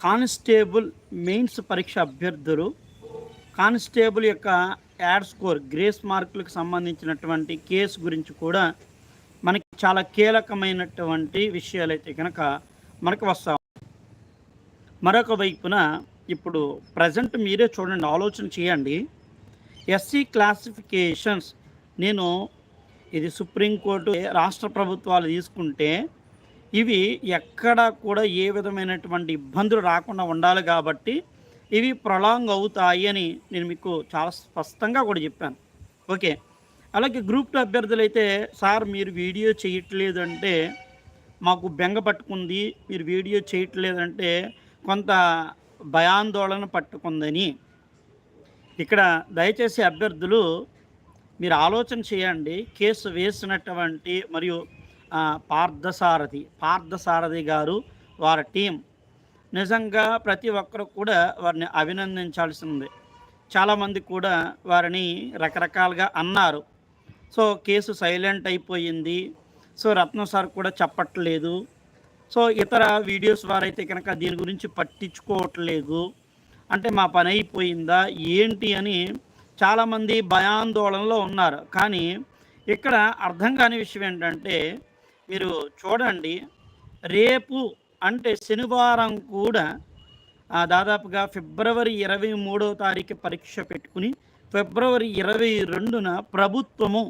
Constable mains పరీక్ష అభ్యర్థులు constable యొక్క యాడ్ స్కోర్ గ్రేస్ మార్కులకు సంబంధించినటువంటి కేసు గురించి కూడా మనకి చాలా కీలకమైనటువంటి విషయాలైతే కనుక మనకు వస్తాం మరొక వైపున ఇప్పుడు ప్రజెంట్ మీరే చూడండి ఆలోచన చేయండి. ఎస్సీ క్లాసిఫికేషన్స్ నేను ఇది సుప్రీంకోర్టు రాష్ట్ర ప్రభుత్వాలు తీసుకుంటే ఇవి ఎక్కడా కూడా ఏ విధమైనటువంటి ఇబ్బందులు రాకుండా ఉండాలి కాబట్టి ఇవి ప్రొలాంగ్ అవుతాయి అని నేను మీకు చాలా స్పష్టంగా కూడా చెప్పాను. ఓకే. అలాగే గ్రూప్ టూ అభ్యర్థులు అయితే సార్ మీరు వీడియో చేయట్లేదంటే మాకు బెంగ పట్టుకుంది మీరు వీడియో చేయట్లేదంటే కొంత భయాందోళన పట్టుకుందని. ఇక్కడ దయచేసి అభ్యర్థులు మీరు ఆలోచన చేయండి కేసు వేసినటువంటి మరియు పార్థసారథి. పార్థసారథి గారు వారి టీం. నిజంగా ప్రతి ఒక్కరు కూడా వారిని అభినందించాల్సింది. చాలామంది కూడా వారిని రకరకాలుగా అన్నారు. సో కేసు సైలెంట్ అయిపోయింది. సో రత్న సార్ కూడా చెప్పట్లేదు. సో ఇతర వీడియోస్ వారైతే కనుక దీని గురించి పట్టించుకోవట్లేదు. అంటే మా పని అయిపోయిందా? ఏంటి అని చాలామంది భయాందోళనలో ఉన్నారు. కానీ ఇక్కడ అర్థం కాని విషయం ఏంటంటే మీరు చూడండి. రేపు అంటే శనివారం కూడా దాదాపుగా ఫిబ్రవరి ఇరవై మూడవ తారీఖు పరీక్ష పెట్టుకుని ఫిబ్రవరి ఇరవై రెండున ప్రభుత్వము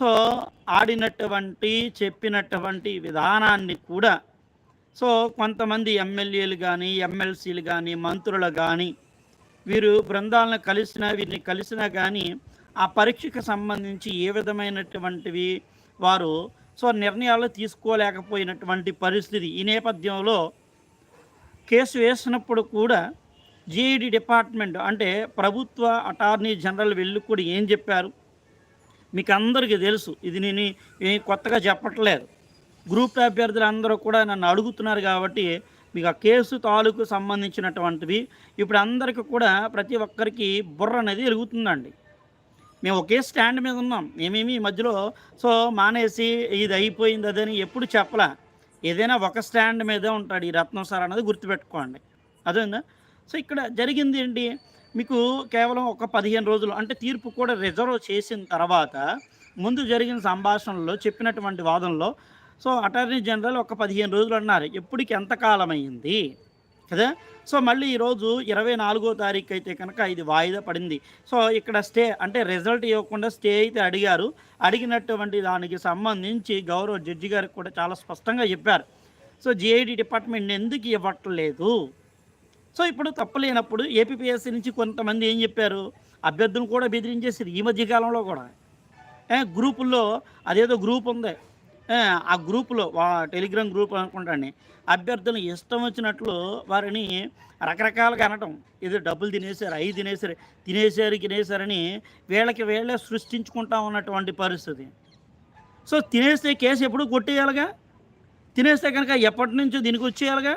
సో ఆడినటువంటి చెప్పినటువంటి విధానాన్ని కూడా సో కొంతమంది ఎమ్మెల్యేలు కానీ ఎమ్మెల్సీలు కానీ మంత్రులు కానీ వీరు బృందాలను కలిసినా వీరిని కలిసినా కానీ ఆ పరీక్షకు సంబంధించి ఏ విధమైనటువంటివి వారు సో నిర్ణయాలు తీసుకోలేకపోయినటువంటి పరిస్థితి. ఈ నేపథ్యంలో కేసు వేసినప్పుడు కూడా జీఈడి డిపార్ట్మెంట్ అంటే ప్రభుత్వ అటార్నీ జనరల్ వెళ్ళి కూడా ఏం చెప్పారు? మీకు అందరికీ తెలుసు. ఇది నేను ఏం కొత్తగా చెప్పట్లేదు. గ్రూప్ అభ్యర్థులు అందరూ కూడా నన్ను అడుగుతున్నారు కాబట్టి మీకు ఆ కేసు తాలూకు సంబంధించినటువంటివి. ఇప్పుడు అందరికీ కూడా ప్రతి ఒక్కరికి బుర్ర అనేది ఎలుగుతుందండి. మేము ఒకే స్టాండ్ మీద ఉన్నాం. మేమేమి ఈ మధ్యలో? సో మానేసి ఇది అయిపోయింది అదని ఎప్పుడు చెప్పలా. ఏదైనా ఒక స్టాండ్ మీదే ఉంటాడు ఈ రత్నం సార్ అనేది గుర్తుపెట్టుకోండి. అదేందా సో ఇక్కడ జరిగింది ఏంటి? మీకు కేవలం ఒక పదిహేను రోజులు అంటే తీర్పు కూడా రిజర్వ్ చేసిన తర్వాత ముందు జరిగిన సంభాషణలో చెప్పినటువంటి వాదనలో సో అటార్నీ జనరల్ ఒక పదిహేను రోజులు అన్నారు. ఎప్పటికి ఎంత కాలం అయింది కదా? సో మళ్ళీ ఈరోజు ఇరవై నాలుగో తారీఖు అయితే కనుక ఇది వాయిదా పడింది. సో ఇక్కడ స్టే అంటే రిజల్ట్ ఇవ్వకుండా స్టే అయితే అడిగారు. అడిగినటువంటి దానికి సంబంధించి గౌరవ జడ్జి గారికి కూడా చాలా స్పష్టంగా చెప్పారు. సో జిఐడి డిపార్ట్మెంట్ ఎందుకు ఇవ్వట్లేదు? సో ఇప్పుడు తప్పలేనప్పుడు ఏపీపీఎస్సీ నుంచి కొంతమంది ఏం చెప్పారు? అభ్యర్థులను కూడా బెదిరించేసారు ఈ మధ్యకాలంలో కూడా. గ్రూపుల్లో అదేదో గ్రూప్ ఉంది. ఆ గ్రూపులో వా టెలిగ్రామ్ గ్రూప్ అనుకుంటాండి. అభ్యర్థులను ఇష్టం వచ్చినట్లు వారిని రకరకాలుగా అనటం. ఏదో డబ్బులు తినేశారు అవి తినేశారు తినేశారు తినేశారని వీళ్ళకి వీళ్ళే సృష్టించుకుంటా ఉన్నటువంటి పరిస్థితి. సో తినేస్తే కేసు ఎప్పుడు కొట్టేయాలిగా? తినేస్తే కనుక ఎప్పటి నుంచో దీనికి వచ్చేయాలిగా?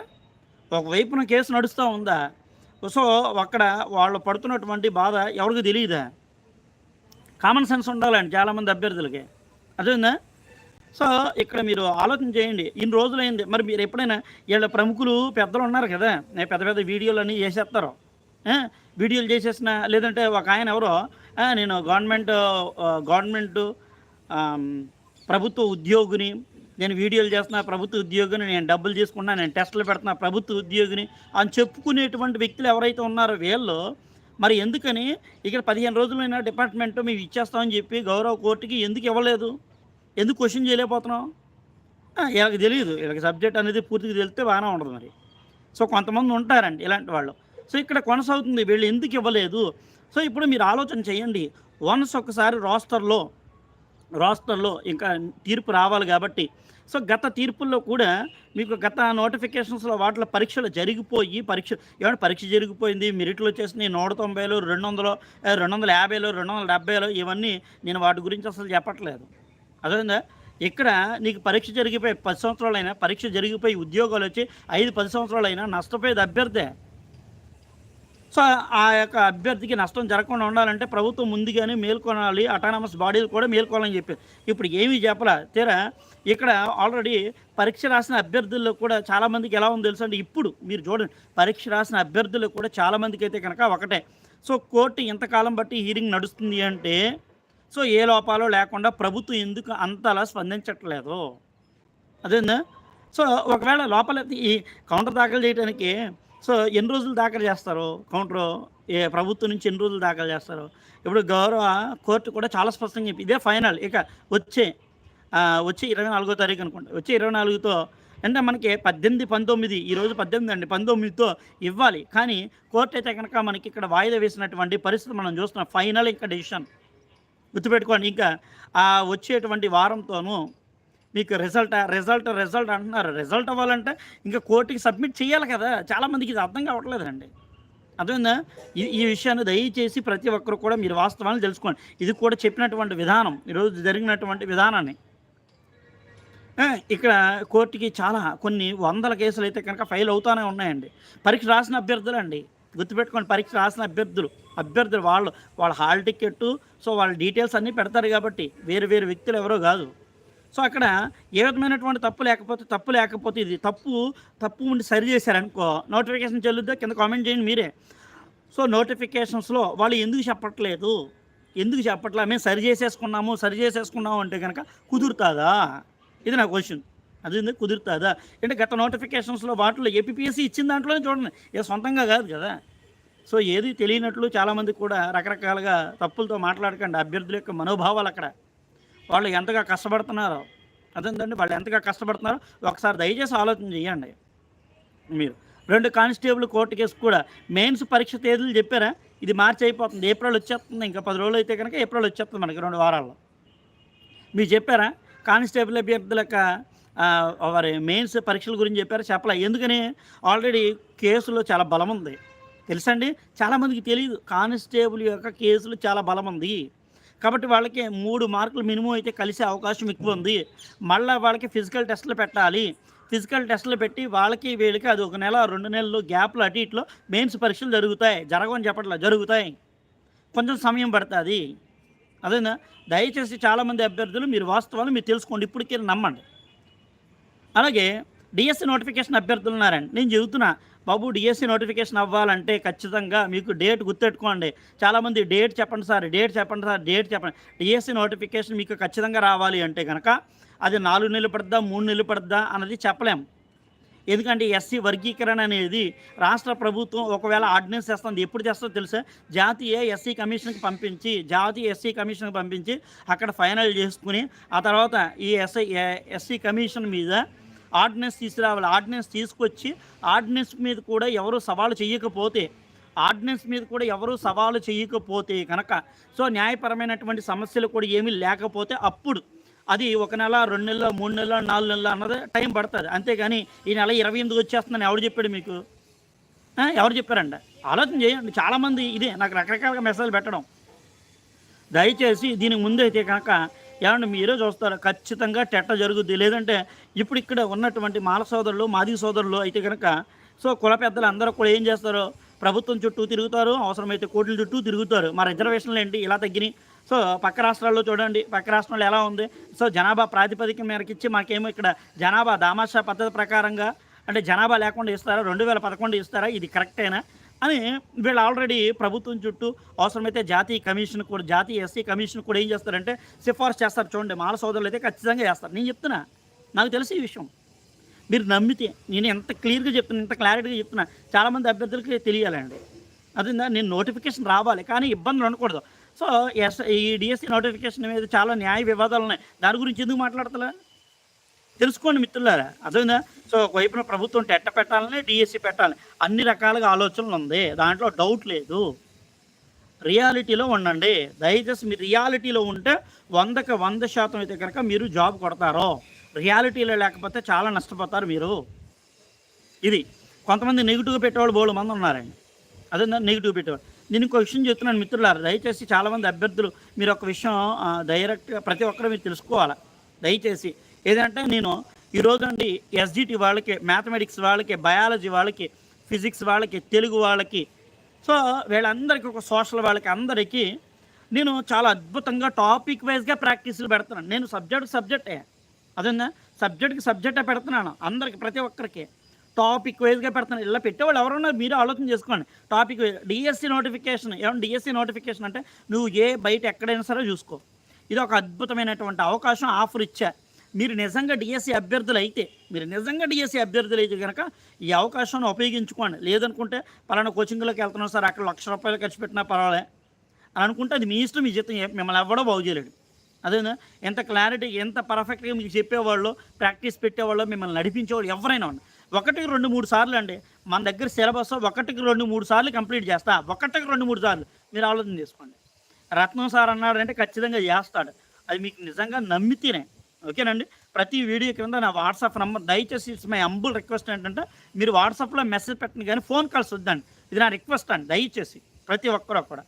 ఒకవైపున కేసు నడుస్తూ ఉందా? సో అక్కడ వాళ్ళు పడుతున్నటువంటి బాధ ఎవరికి తెలియదా కామన్ సెన్స్ ఉండాలండి చాలామంది అభ్యర్థులకి. అర్థమైందా? సో ఇక్కడ మీరు ఆలోచన చేయండి. ఇన్ని రోజులైంది. మరి మీరు ఎప్పుడైనా వీళ్ళ ప్రముఖులు పెద్దలు ఉన్నారు కదా? పెద్ద పెద్ద వీడియోలు అన్నీ చేసేస్తారు. వీడియోలు చేసేసిన లేదంటే ఒక ఆయన ఎవరో నేను గవర్నమెంట్ గవర్నమెంటు గవర్నమెంట్ ప్రభుత్వ ఉద్యోగిని నేను వీడియోలు చేస్తున్నా ప్రభుత్వ ఉద్యోగిని నేను డబ్బులు తీసుకున్నా నేను టెస్టులు పెడుతున్నా ప్రభుత్వ ఉద్యోగిని అని చెప్పుకునేటువంటి వ్యక్తులు ఎవరైతే ఉన్నారో వీళ్ళు మరి ఎందుకని? ఇక్కడ పదిహేను రోజులైనా డిపార్ట్మెంట్ మేము ఇచ్చేస్తామని చెప్పి గౌరవ కోర్టుకి ఎందుకు ఇవ్వలేదు? ఎందుకు క్వశ్చన్ చేయలేకపోతున్నాం వీళ్ళకి తెలియదు. వీళ్ళకి సబ్జెక్ట్ అనేది పూర్తిగా తెలిస్తే బాగానే ఉండదు మరి. సో కొంతమంది ఉంటారండి ఇలాంటి వాళ్ళు. సో ఇక్కడ కొనసాగుతుంది. వీళ్ళు ఎందుకు ఇవ్వలేదు? సో ఇప్పుడు మీరు ఆలోచన చేయండి. వన్స్ ఒకసారి రాస్టర్లో రాస్టర్లో ఇంకా తీర్పు రావాలి కాబట్టి సో గత తీర్పుల్లో కూడా మీకు గత నోటిఫికేషన్స్లో వాటిలో పరీక్షలు జరిగిపోయి పరీక్ష ఏమంటే పరీక్ష జరిగిపోయింది మెరిట్లు వచ్చేసినాయి నూట తొంభైలో రెండు వందలు రెండు వందల యాభైలో రెండు వందల డెబ్బైలో ఇవన్నీ నేను వాటి గురించి అసలు చెప్పట్లేదు. అదేందా? ఇక్కడ నీకు పరీక్ష జరిగిపోయి పది సంవత్సరాలైనా పరీక్ష జరిగిపోయి ఉద్యోగాలు వచ్చి ఐదు పది సంవత్సరాలైనా నష్టపోయేది అభ్యర్థే. సో ఆ యొక్క అభ్యర్థికి నష్టం జరగకుండా ఉండాలంటే ప్రభుత్వం ముందుగానే మేల్కొనాలి అటానమస్ బాడీలు కూడా మేల్కొనాలని చెప్పి. ఇప్పుడు ఏమీ చెప్పలా? తీరా ఇక్కడ ఆల్రెడీ పరీక్ష రాసిన అభ్యర్థుల్లో కూడా చాలామందికి ఎలా ఉందో తెలుసు అంటే ఇప్పుడు మీరు చూడండి పరీక్ష రాసిన అభ్యర్థులు కూడా చాలామందికి అయితే కనుక ఒకటే. సో కోర్టు ఇంతకాలం బట్టి హీరింగ్ నడుస్తుంది అంటే సో ఏ లోపాలో లేకుండా ప్రభుత్వం ఎందుకు అంతలా స్పందించట్లేదు? అదేందా? సో ఒకవేళ లోపల ఈ కౌంటర్ దాఖలు చేయడానికి సో ఎన్ని రోజులు దాఖలు చేస్తారు? కౌంటర్ ఏ ప్రభుత్వం నుంచి ఎన్ని రోజులు దాఖలు చేస్తారు? ఇప్పుడు గౌరవ కోర్టు కూడా చాలా స్పష్టంగా చెప్పి ఇదే ఫైనల్. ఇక వచ్చే వచ్చే ఇరవై నాలుగో తారీఖు అనుకుంటా వచ్చే ఇరవై నాలుగుతో అంటే మనకి పద్దెనిమిది పంతొమ్మిది ఈరోజు పద్దెనిమిది అండి. పంతొమ్మిదితో ఇవ్వాలి. కానీ కోర్టు అయితే కనుక మనకి ఇక్కడ వాయిదా వేసినటువంటి పరిస్థితి మనం చూస్తున్నాం. ఫైనల్ ఇంకా డెసిషన్. గుర్తుపెట్టుకోండి. ఇంకా ఆ వచ్చేటువంటి వారంతోనూ మీకు రిజల్ట్ రిజల్ట్ రిజల్ట్ అంటున్నారు. రిజల్ట్ అవ్వాలంటే ఇంకా కోర్టుకి సబ్మిట్ చేయాలి కదా. చాలామందికి ఇది అర్థం కావట్లేదండి. అర్థమైందా? ఈ ఈ విషయాన్ని దయచేసి ప్రతి ఒక్కరు కూడా మీరు వాస్తవాన్ని తెలుసుకోండి. ఇది కూడా చెప్పినటువంటి విధానం. ఈరోజు జరిగినటువంటి విధానాన్ని. ఇక్కడ కోర్టుకి చాలా కొన్ని వందల కేసులు అయితే కనుక ఫైల్ అవుతానే ఉన్నాయండి. పరీక్ష రాసిన అభ్యర్థులు అండి గుర్తుపెట్టుకోండి పరీక్ష రాసిన అభ్యర్థులు అభ్యర్థులు వాళ్ళు వాళ్ళ హాల్ టికెట్ సో వాళ్ళ డీటెయిల్స్ అన్నీ పెడతారు కాబట్టి వేరు వేరు వ్యక్తులు ఎవరో కాదు. సో అక్కడ ఏ విధమైనటువంటి తప్పు లేకపోతే తప్పు లేకపోతే ఇది తప్పు తప్పు ఉండి సరి చేశారనుకో నోటిఫికేషన్ చెల్లుద్దా కింద కామెంట్ చేయండి మీరే. సో నోటిఫికేషన్స్లో వాళ్ళు ఎందుకు చెప్పట్లేదు? ఎందుకు చెప్పట్లే? మేము సరి చేసేసుకున్నాము సరి చేసేసుకున్నాము అంటే కనుక కుదురుతుందా? ఇది నా క్వశ్చన్. అది కుదురుతుందా? అంటే గత నోటిఫికేషన్స్లో వాటిలో ఏపీఎస్సీ ఇచ్చిన దాంట్లోనే చూడండి. ఏ సొంతంగా కాదు కదా. సో ఏది తెలియనట్లు చాలామంది కూడా రకరకాలుగా తప్పులతో మాట్లాడకండి. అభ్యర్థుల యొక్క మనోభావాలు అక్కడ. వాళ్ళు ఎంతగా కష్టపడుతున్నారో అదేంటండి? వాళ్ళు ఎంతగా కష్టపడుతున్నారో ఒకసారి దయచేసి ఆలోచన చేయండి. మీరు రెండు కానిస్టేబుల్ కోర్టు కేసు కూడా మెయిన్స్ పరీక్ష తేదీలు చెప్పారా? ఇది మార్చి అయిపోతుంది. ఏప్రిల్ వచ్చేస్తుంది. ఇంకా పది రోజులు అయితే కనుక ఏప్రిల్ వచ్చేస్తుంది మనకి రెండు వారాల్లో. మీరు చెప్పారా? కానిస్టేబుల్ అభ్యర్థుల యొక్క వారి మెయిన్స్ పరీక్షల గురించి చెప్పారు చెప్పలే. ఎందుకని? ఆల్రెడీ కేసులో చాలా బలం ఉంది. తెలుసండి? చాలామందికి తెలియదు కానిస్టేబుల్ యొక్క కేసులు చాలా బలం ఉంది. కాబట్టి వాళ్ళకి మూడు మార్కులు మినిమం అయితే కలిసే అవకాశం ఎక్కువ ఉంది. మళ్ళీ వాళ్ళకి ఫిజికల్ టెస్టులు పెట్టాలి. ఫిజికల్ టెస్టులు పెట్టి వాళ్ళకి వీళ్ళకి అది ఒక నెల రెండు నెలలు గ్యాప్లు అటు ఇట్లో మెయిన్స్ పరీక్షలు జరుగుతాయి. జరగవని చెప్పట్లే. జరుగుతాయి. కొంచెం సమయం పడుతుంది. అదేనా? దయచేసి చాలామంది అభ్యర్థులు మీరు వాస్తవాలు మీరు తెలుసుకోండి. ఇప్పటికే నమ్మండి. అలాగే డిఎస్సి నోటిఫికేషన్ అభ్యర్థులు ఉన్నారండి. నేను చెబుతున్నా బాబు డిఎస్సి నోటిఫికేషన్ అవ్వాలంటే ఖచ్చితంగా మీకు డేట్ గుర్తెట్టుకోండి చాలామంది డేట్ చెప్పండి సార్ డేట్ చెప్పండి సార్ డేట్ చెప్పండి. డిఎస్సి నోటిఫికేషన్ మీకు ఖచ్చితంగా రావాలి అంటే కనుక అది నాలుగు నెలలు పడుద్దా మూడు నెలలు పడుద్దా అన్నది చెప్పలేం. ఎందుకంటే ఎస్సీ వర్గీకరణ అనేది రాష్ట్ర ప్రభుత్వం ఒకవేళ ఆర్డినెన్స్ చేస్తుంది ఎప్పుడు చేస్తుందో తెలుసా? జాతీయ ఎస్సీ కమిషన్కి పంపించి జాతీయ ఎస్సీ కమిషన్కి పంపించి అక్కడ ఫైనల్ చేసుకుని ఆ తర్వాత ఈ ఎస్ఐ ఎస్సీ కమిషన్ మీద ఆర్డినెన్స్ తీసుకురావాలి. ఆర్డినెన్స్ తీసుకొచ్చి ఆర్డినెన్స్ మీద కూడా ఎవరు సవాలు చేయకపోతే ఆర్డినెన్స్ మీద కూడా ఎవరు సవాలు చేయకపోతే కనుక సో న్యాయపరమైనటువంటి సమస్యలు కూడా ఏమీ లేకపోతే అప్పుడు అది ఒక నెల రెండు నెలల మూడు నెలల నాలుగు నెలల అన్నది టైం పడుతుంది. అంతేగాని ఈ నెల ఇరవై ఎనిమిది వచ్చేస్తుందని ఎవరు చెప్పాడు మీకు? ఎవరు చెప్పారండి ఆలోచన చేయండి. చాలామంది ఇదే నాకు రకరకాలుగా మెసేజ్ పెట్టడం. దయచేసి దీనికి ముందు అయితే కనుక ఏమంటే మీరే చూస్తారు. ఖచ్చితంగా టెట్ట జరుగుద్ది. లేదంటే ఇప్పుడు ఇక్కడ ఉన్నటువంటి మాల సోదరులు మాదిగ సోదరులు అయితే కనుక సో కుల పెద్దలు అందరూ కూడా ఏం చేస్తారు? ప్రభుత్వం చుట్టూ తిరుగుతారు. అవసరమైతే కోట్ల చుట్టూ తిరుగుతారు. మా రిజర్వేషన్లు ఏంటి? ఇలా తగ్గినాయి. సో పక్క రాష్ట్రాల్లో చూడండి పక్క రాష్ట్రంలో ఎలా ఉంది? సో జనాభా ప్రాతిపదిక మేరకు ఇచ్చి మాకేమో ఇక్కడ జనాభా దామాషా పద్ధతి ప్రకారంగా అంటే జనాభా లేకుండా ఇస్తారా? రెండు వేల పదకొండు ఇస్తారా? ఇది కరెక్టేనా? అని వీళ్ళు ఆల్రెడీ ప్రభుత్వం చుట్టూ అవసరమైతే జాతీయ కమిషన్ కూడా జాతీయ ఎస్సీ కమిషన్ కూడా ఏం చేస్తారంటే సిఫార్సు చేస్తారు చూడండి. మాల సోదరులు అయితే ఖచ్చితంగా చేస్తారు. నేను చెప్తున్నా నాకు తెలిసి ఈ విషయం. మీరు నమ్మితే నేను ఎంత క్లియర్గా చెప్తున్నా ఎంత క్లారిటీగా చెప్తున్నా చాలామంది అభ్యర్థులకి తెలియాలండి. అదిందా నేను నోటిఫికేషన్ రావాలి కానీ ఇబ్బందులు ఉండకూడదు. సో ఎస్ ఈ డిఎస్సి నోటిఫికేషన్ మీద చాలా న్యాయ వివాదాలు ఉన్నాయి. దాని గురించి ఎందుకు మాట్లాడతలే? తెలుసుకోండి మిత్రులారా. అర్థమైందా? సో ఒకవైపున ప్రభుత్వం టెట్ట పెట్టాలని డిఎస్సి పెట్టాలని అన్ని రకాలుగా ఆలోచనలు ఉంది. దాంట్లో డౌట్ లేదు. రియాలిటీలో ఉండండి. దయచేసి మీరు రియాలిటీలో ఉంటే వందకి వంద శాతం అయితే కనుక మీరు జాబ్ కొడతారో. రియాలిటీలో లేకపోతే చాలా నష్టపోతారు మీరు. ఇది కొంతమంది నెగిటివ్ పెట్టేవాళ్ళు బోళ్ళు మంది ఉన్నారండి. అదే నెగిటివ్ పెట్టేవాళ్ళు. నేను ఇంకో విషయం చెప్తున్నాను మిత్రులారా. దయచేసి చాలామంది అభ్యర్థులు మీరు ఒక విషయం డైరెక్ట్గా ప్రతి ఒక్కరు మీరు తెలుసుకోవాలి? దయచేసి. ఏదంటే నేను ఈరోజు అండి ఎస్జిటి వాళ్ళకి మ్యాథమెటిక్స్ వాళ్ళకి బయాలజీ వాళ్ళకి ఫిజిక్స్ వాళ్ళకి తెలుగు వాళ్ళకి సో వీళ్ళందరికీ ఒక సోషల్ వాళ్ళకి అందరికీ నేను చాలా అద్భుతంగా టాపిక్ వైజ్గా ప్రాక్టీసులు పెడుతున్నాను. నేను సబ్జెక్ట్ సబ్జెక్టే అదేందా? సబ్జెక్ట్కి సబ్జెక్టే పెడుతున్నాను. అందరికి ప్రతి ఒక్కరికి. టాపిక్ వైజ్గా పెడతాను. ఇలా పెట్టేవాళ్ళు ఎవరన్నా మీరు ఆలోచన చేసుకోండి. టాపిక్ డిఎస్సి నోటిఫికేషన్ ఏమన్నా డిఎస్సి నోటిఫికేషన్ అంటే నువ్వు ఏ బయట ఎక్కడైనా సరే చూసుకో. ఇది ఒక అద్భుతమైనటువంటి అవకాశం ఆఫర్ ఇచ్చా. మీరు నిజంగా డిఎస్సి అభ్యర్థులు అయితే మీరు నిజంగా డిఎస్సి అభ్యర్థులు అయితే కనుక ఈ అవకాశాన్ని ఉపయోగించుకోండి. లేదనుకుంటే పలానా కోచింగ్లోకి వెళ్తున్నాం సార్ అక్కడ లక్ష రూపాయలు ఖర్చు పెట్టినా పర్వాలే అని అనుకుంటే అది మీ ఇష్టం మీ జీతం మిమ్మల్ని ఎవ్వడో బాగు చేయలేడు. అదేనా ఎంత క్లారిటీ ఎంత పర్ఫెక్ట్గా మీకు చెప్పేవాళ్ళు ప్రాక్టీస్ పెట్టేవాళ్ళు మిమ్మల్ని నడిపించేవాళ్ళు ఎవరైనా ఉండి ఒకటికి రెండు మూడు సార్లు అండి. మన దగ్గర సిలబస్ ఒకటికి రెండు మూడు సార్లు కంప్లీట్ చేస్తా. ఒకటికి రెండు మూడు సార్లు. మీరు ఆలోచన చేసుకోండి. రత్నం సార్ అన్నాడంటే ఖచ్చితంగా చేస్తాడు. అది మీకు నిజంగా నమ్మితేనే. ఓకేనండి? ప్రతి వీడియో కింద నా వాట్సాప్ నంబర్ దయచేసి ఇట్స్ మై అంబుల్ రిక్వెస్ట్ ఏంటంటే మీరు వాట్సాప్లో మెసేజ్ పెట్టండి కానీ ఫోన్ కాల్స్ వద్దండి. ఇది నా రిక్వెస్ట్ అండి దయచేసి. ప్రతి ఒక్కరు కూడా.